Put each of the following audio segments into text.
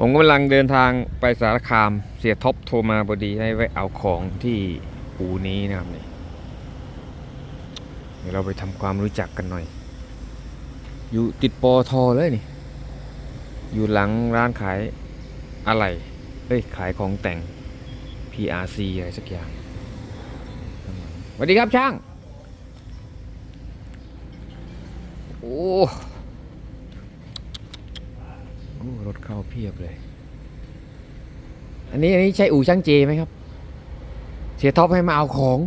ผมกำลังเดินทางไปสารคามเสียท็อปโทรมาพอดีให้ไว้เอาของที่อูนี้นะครับนี่เดี๋ยวเราไปทำความรู้จักกันหน่อย อยู่ติดปอทอเลยนี่ อยู่หลังร้านขายอะไรเอ้ยขายของแต่ง PRC อะไรสักอย่างสวัสดีครับช่าง โอ้โอ้ รถเข้าเพียบเลย อันนี้อันนี้ใช่อู่ช่างเจไหมครับ เสียท็อปให้มาเอาของ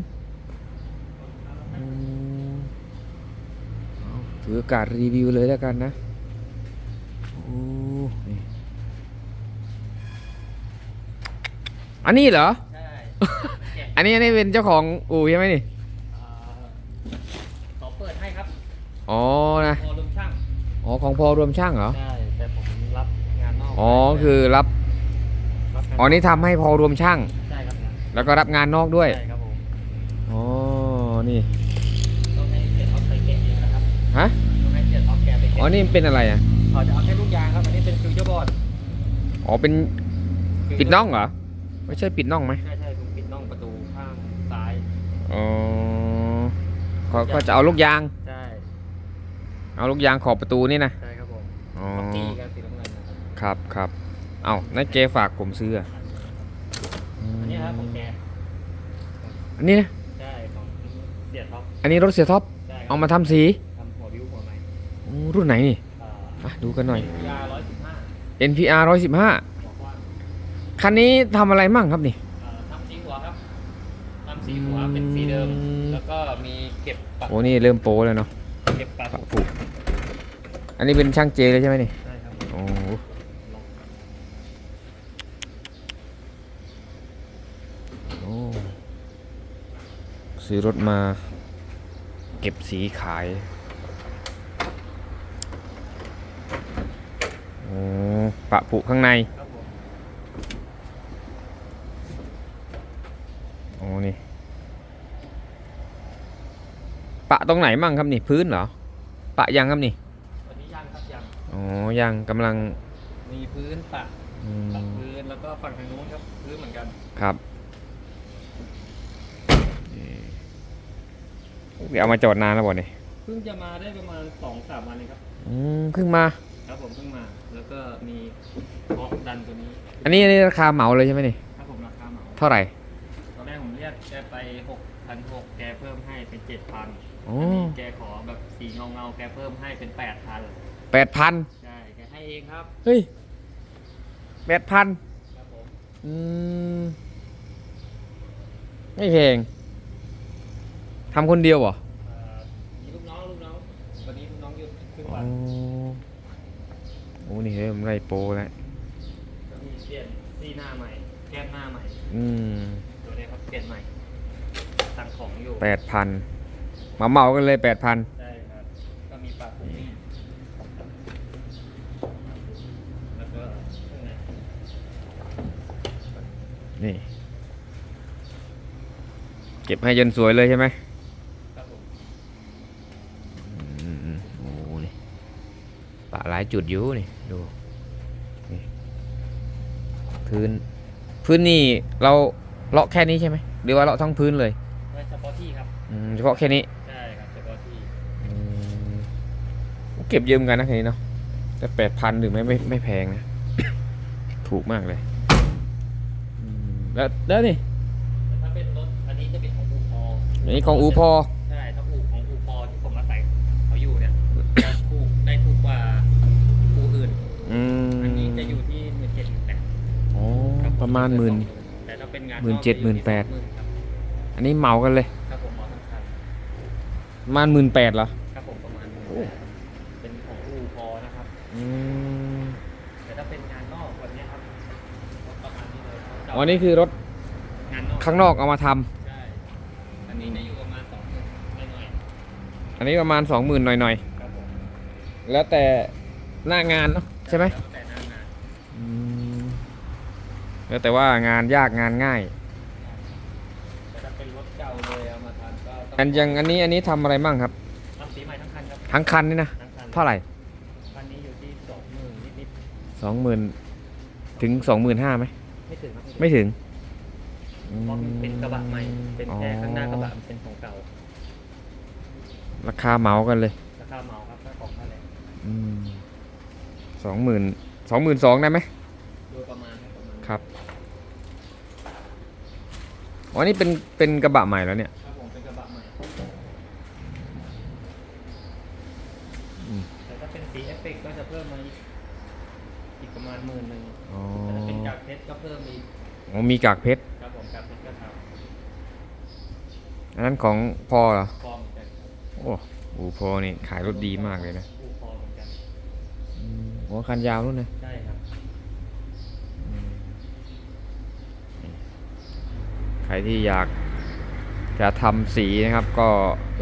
อืมเอาถือโอกาสรีวิวเลยแล้วกันนะ โอ้นี่อันนี้เหรอ ใช่ อันนี้อันนี้เป็นเจ้าของอู่ใช่ไหมนี่อ่าขอเปิดให้ครับ อ๋อนะพอลุมช่าง อ๋อของพอรวมช่างเหรอ ใช่ อกอ๋อคือรับรับงานอ๋อนี่ทำให้พอรวมช่าง ใช่ครับนะแล้วก็รับงานนอกด้วย ใช่ครับผมอ๋อ นี่ ต้องให้เสียท็อปไปเก็บเองนะครับฮะ ต้องให้เสียท็อปแกไปเก็บอ๋อ นี่เป็นอะไรอะ เขาจะเอาแค่ลูกยางครับอันนี้เป็นฟิวเจอร์บอร์ดอ๋อ เป็นปิดน่องเหรอ ไม่ใช่ปิดน่องไหมใช่ใช่ผมปิดน่องประตูข้างซ้ายอ๋อเขาก็จะเอาลูกยาง ใช่เอาลูกยางขอบประตูนี่นะ ใช่ ครับครับครับเอานั่นเกฝากผมซื้ออะอันนี้ครับของแกอันนี้นะใช่ของเสียท็อปอันนี้รถเสียท็อปใช่ครับเอามาทำสีทำหัววิวหัวใหม่อืมรุ่นไหนนี่อ่าอะดูกันหน่อย ยาร้อยสิบห้า NPR 115บอกว่าคันนี้ทำอะไรมั่งครับนี่ เอ่อทำสีหัวครับทำสีหัวเป็นสีเดิม อืม แล้วก็มีเก็บปักโอ้นี่เริ่มโป้แล้วเนาะเก็บปักปะผูกอันนี้เป็นช่างเจเลยใช่ไหมนี่ใช่ครับโอ้ ลอง โอ้ ซื้อรถมาเก็บสีขายโอ้ปะผุข้างในครับผมโอ้นี่ ปะตรงไหนมั่งครับนี่ พื้นเหรอ ปะยังครับนี่วันนี้ยังครับยังอ๋อยังกำลังมีพื้นปักอืปักมพื้นแล้วก็ฝั่งทางนู้นครับพื้นเหมือนกัน ครับ นี่เอามาจอดนานแล้วบ่เนี่ยเพิ่งจะมาได้ประมาณสองสามวันเองครับ อืมเพิ่งมา ครับผมเพิ่งมา แล้วก็มีเคาะดันตัวนี้ อันนี้อันนี้ราคาเหมาเลยใช่ไหมนี่ครับผมราคาเหมา เท่าไหร่ ตอนแรกผมเรียกแกไปหกพันหกแกเพิ่มให้เป็นเจ็ดพันโอ้ อันนี้แกขอแบบสีเงาเงาๆแกเพิ่มให้เป็นแปดพันแปดพันใช่แกให้เองครับ เฮ้ยแปดพันครับผม อืมไม่แพง ทำคนเดียวเหรอเอ่อมีลูกน้องลูกน้องวันนี้ลูกน้องหยุดครึ่งโอ้วันโอ้นี่เริ่มไรโปรแล้วก็มีเปลี่ยนซีหน้าใหม่แก้มหน้าใหม่อืมตัวนี้ครับเปลี่ยนใหม่ สั่งของอยู่แปดพันมาเหมากันเลยแปดพันใช่ครับก็มีปากผมนี่แล้วก็ข้างในนี่ เก็บให้จนสวยเลยใช่ไหม ครับผม อืมอืมโอ้นี่ ปะหลายจุดอยู่นี่ดูนี่พื้นพื้นนี่เราเลาะแค่นี้ใช่ไหมหรือว่าเลาะทั้งพื้นเลยไว้เฉพาะที่ครับ อืมเฉพาะแค่นี้ใช่ครับเฉพาะที่อืมเก็บเยอะเหมือนกันนะแค่นี้เนาะแต่แปดพันหรือไม่ไม่ไม่แพงนะ ถูกมากเลยอืมแล้วแล้วนี่ แต่ถ้าเป็นรถอันนี้จะเป็นของอูพอ อันนี้ของอูพอใช่ถ้าอูของอูพอที่ผมอาศัยเขาอยู่เนี่ยจะถูกได้ถูกกว่าอูอื่น อืม อันนี้จะอยู่ที่หมื่นเจ็ดหมื่นแปด อ๋อ ประมาณหมื่น แต่ถ้าเป็นงานหมื่นเจ็ดหมื่นแปดหมื่นครับอันนี้เหมากันเลยครับผมหมอทั้งคันประมาณหมื่นแปดเหรอ ครับผมประมาณหมื่นโอ้แปดเป็นของอูพอนะครับ อืมแต่ถ้าเป็นงานนอกวันเนี้ยครับประมาณนี้เลยอ๋อนี่คือรถงานนอกข้างนอกเอามาทำใช่อันนี้จะอยู่ประมาณสองหมื่นหน่อยอันนี้ประมาณสองหมื่นหน่อยๆครับผมๆแล้วแต่หน้างานเนาะใช่ไหม แล้วแต่หน้างาน อืม แล้วแต่ว่างานยากงานง่ายแต่ถ้าเป็นรถเก่าเลยเอามาทำก็ต้อันยังอันนี้อันนี้ทำอะไรมั่งครับ ทำสีใหม่ทั้งคันครับทั้งคันนี่นะทั้งคันเท่าไหร่คันนี้อยู่ที่สองหมื่นนิดสองหมื่นถึงสองหมื่นห้าไหมไม่ถึงครับไม่ถึงเพราะมันเป็นกระบะใหม่ เป็นแค่ข้างหน้ากระบะมันเป็นของเก่าราคาเหมากันเลยราคาเหมาครับค่าของค่าแรงสองหมื่นสองหมื่นสองได้ไหมโดยประมาณครับ ประมาณครับอ๋อนี่เป็นเป็นกระบะใหม่แล้วเนี่ยครับผมเป็นกระบะใหม่อืมแต่ถ้าเป็นสีเอฟเฟกต์ก็จะเพิ่มมาอีกอีกประมาณหมื่นหนึ่งอ๋อแต่ถ้าเป็นกากเพชรก็เพิ่มอีกอ๋อมีกากเพชรครับผมกากเพชรก็ทอันนั้นของพอเหรอำฟอร์มเหมือนกันครับโอ้โหพอนี่ขายรถดีมากเลยนะ อูฟอร์มเหมือนกัน หัวคันยาวนู่นนะ ใช่ค รับใครที่อยากจะทำสีนะครับ ก็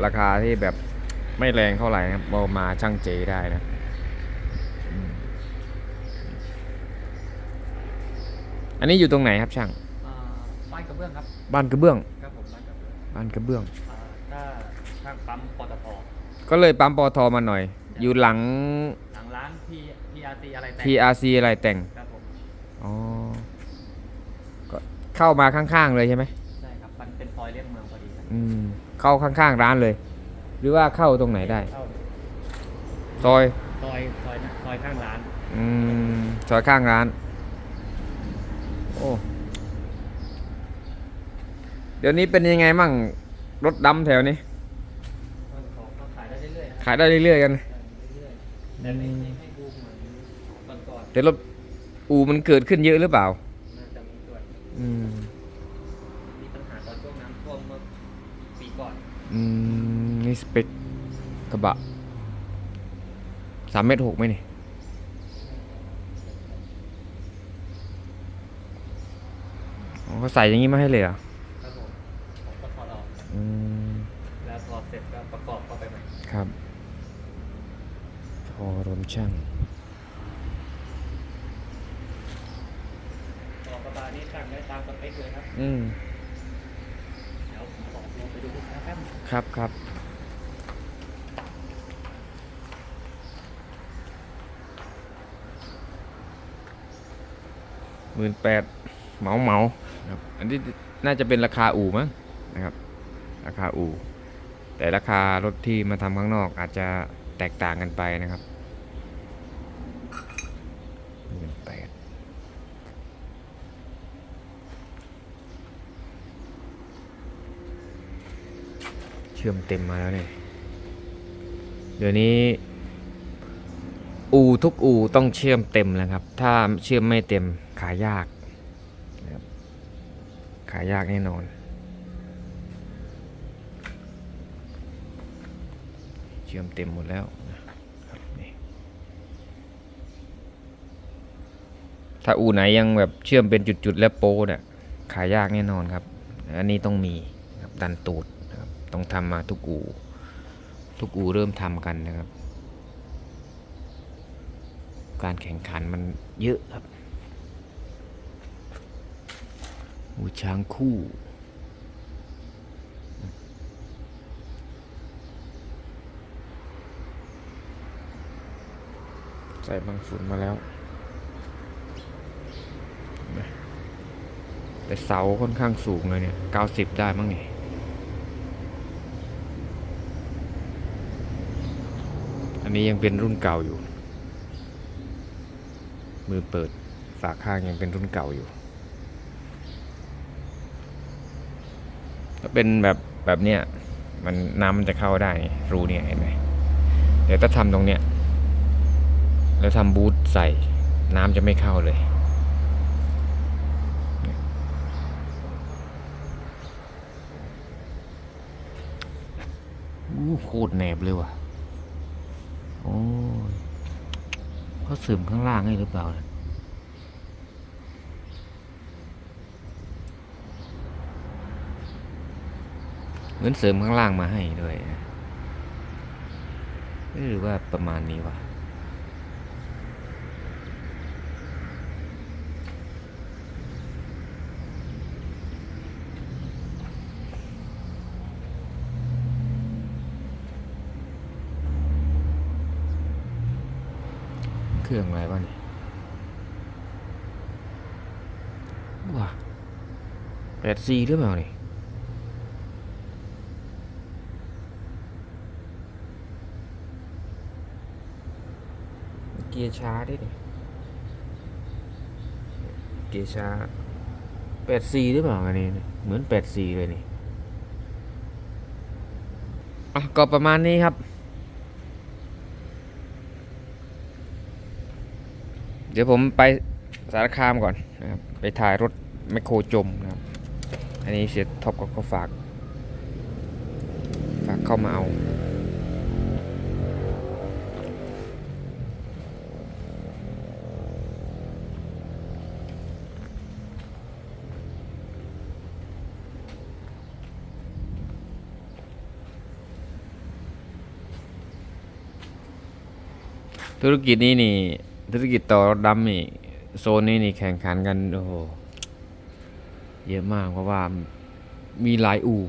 ราคาที่แบบไม่แรงเท่าไหร่นะครับเอามาช่างเจได้นะอืมอันนี้อยู่ตรงไหนครับช่างอ่าบ้านกระเบื้องครับ บ้านกระเบื้องครับผมบ้านกระเบื้องบ้านกระเบื้องอ่าถ้าข้างปั๊มปตทก็เลยปั๊มปอทมาหน่อย อยู่หลังหลังร้านพีพีอาร์ซีอะไรแต่ง PRC อะไรแต่งครับผมอ๋อก็เข้ามาข้างๆเลยใช่ไหม องพอดีครับอืมเข้าข้างๆร้านเลย หรือว่าเข้าตรงไหนได้ เข้าซอย ซอยซอยซอยข้างร้าน อืมซอยข้างร้าน โอ้ เดี๋ยวนี้เป็นยังไงมั่งรถดำแถวนี้ ก็ของก็ขายได้เรื่อยๆนะขายได้เรื่อยๆกันขายเรื่อยๆแต่ไม่ไม่ไม่บูมเหมือนก่อนแต่รถอูมันเกิดขึ้นเยอะหรือเปล่า ๆน่าจะมีด้วยอืมมีปัญหาตอนช่วงน้ำท่วมเมื่อปีก่ อนอืมนี่สเปคกระบะสามเมตรหกไหมนี่อ๋อเขาใส่อย่างนี้มาให้เลยเหรอะครับผมผมก็ถอดออกอืมแล้วพอเสร็จก็ประกอบเข้าไปใหม่ครับพอรมช่างต่อกระบะนี้ตั้งได้ตามสเปคเลยครับ อืม เดี๋ยวผมขอลงไปดูลูก ค้าแป๊บนึงครับครับหมื่นแปดเหมาเหมาครับอันนี้น่าจะเป็นราคาอู่มั้งนะครับ ราคาอู่แต่ราคารถที่มาทำข้างนอกอาจจะแตกต่างกันไปนะครับหมื่นแปด เชื่อมเต็มมาแล้วเนี่ย เดี๋ยวนี้ อู่ทุกอู่ต้องเชื่อมเต็มแล้วครับ ถ้าเชื่อมไม่เต็มขายยากนะครับขายยากแน่นอนเชื่อมเต็มหมดแล้วครับนี่ถ้าอู่ไหนยังแบบเชื่อมเป็นจุดๆ แล้วโป้เนี่ยขายยากแน่นอนครับ อันนี้ต้องมีครับดันตูด ต้องทำมาทุกอู่ ทุกอู่เริ่มทำกันนะครับ การแข่งขันมันเยอะครับอู่ช้างคู่ใส่บางฝุ่นมาแล้ว แต่เสาค่อนข้างสูงเลยเนี่ย 90 ได้มั้งนี่ อันนี้ยังเป็นรุ่นเก่าอยู่ มือเปิดฝาข้างยังเป็นรุ่นเก่าอยู่ถ้าเป็นแบบแบบเนี้ยมันน้ำมันจะเข้าได้รูเนี่ยเห็นไหมเดี๋ยวถ้าทำตรงเนี้ยแล้วทำบูทใส่น้ำจะไม่เข้าเลยโคตรแหนบเลยว่ะ โอ้ยเขาเสริมข้างล่างให้หรือเปล่าเนี่ยเหมือนเสริมข้างล่างมาให้ด้วยนะเอ้ยหรือว่าประมาณนี้วะ เครื่องอะไรบ้างนี่ว้าแปดสี่หรือเปล่านี่เกียร์ช้าด้วยเกียร์ช้าแปดสี่หรือเปล่าอันนี้เหมือนแปดสี่เลยนี่อะก็ประมาณนี้ครับ เดี๋ยวผมไปสารคามก่อนนะครับไปถ่ายรถแมคโครจมนะครับอันนี้เสียท็อปก็เขาฝาก ฝากเข้ามาเอาธุรกิจนี้นี่ ธุรกิจต่อรถดำนี่โซนนี้นี่แข่งขันกันโอ้โหเยอะมากเพราะว่ามีหลายอู่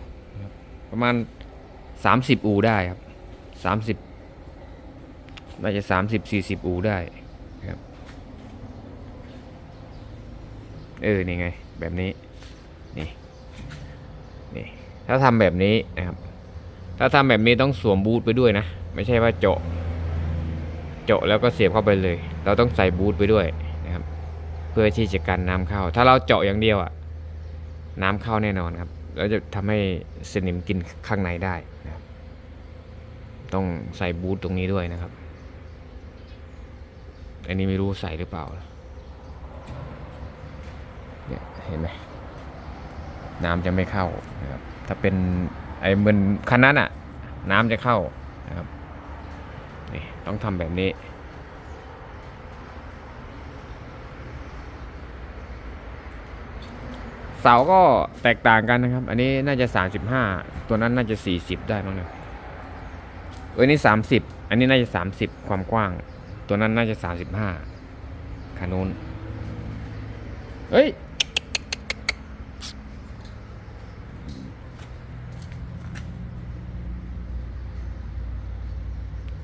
ประมาณสามสิบอู่ได้ครับสามสิบน่าจะสามสิบสี่สิบอู่ได้ครับเออนี่ไง แบบนี้นี่นี่ถ้าทำแบบนี้นะครับ ถ้าทำแบบนี้ต้องสวมบูทไปด้วยนะ ไม่ใช่ว่าเจาะ เจาะแล้วก็เสียบเข้าไปเลย เราต้องใส่บูทไปด้วยนะครับ เพื่อที่จะกันน้ำเข้า ถ้าเราเจาะอย่างเดียวอะน้ำเข้าแน่นอนครับแล้วจะทำให้สนิมกินข้างในได้นะครับต้องใส่บูทตรงนี้ด้วยนะครับ อันนี้ไม่รู้ใส่หรือเปล่าเนี่ยเห็นไหมน้ำจะไม่เข้านะครับ ถ้าเป็นไอ้เหมือนคันนั้นอะน้ำจะเข้านะครับ นี่ต้องทำแบบนี้ เสาก็แตกต่างกันนะครับ อันนี้น่าจะ 35 ตัวนั้นน่าจะ 40 ได้มั้งเนี่ยเอ้ยนี่ 30 อันนี้น่าจะ 30 ความกว้าง ตัวนั้นน่าจะ 35ขานูนเฮ้ย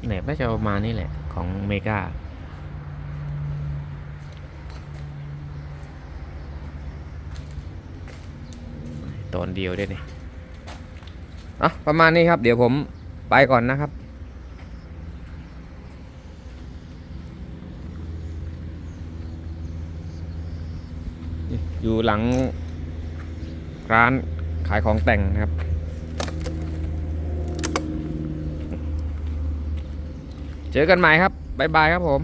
เนี่ยน่าจะประมาณนี้แหละของเมกาตอนเดียวด้วยนี่อะประมาณนี้ครับ เดี๋ยวผมไปก่อนนะครับ อยู่หลังร้านขายของแต่งนะครับ เจอกันใหม่ครับ บ๊ายบายครับผม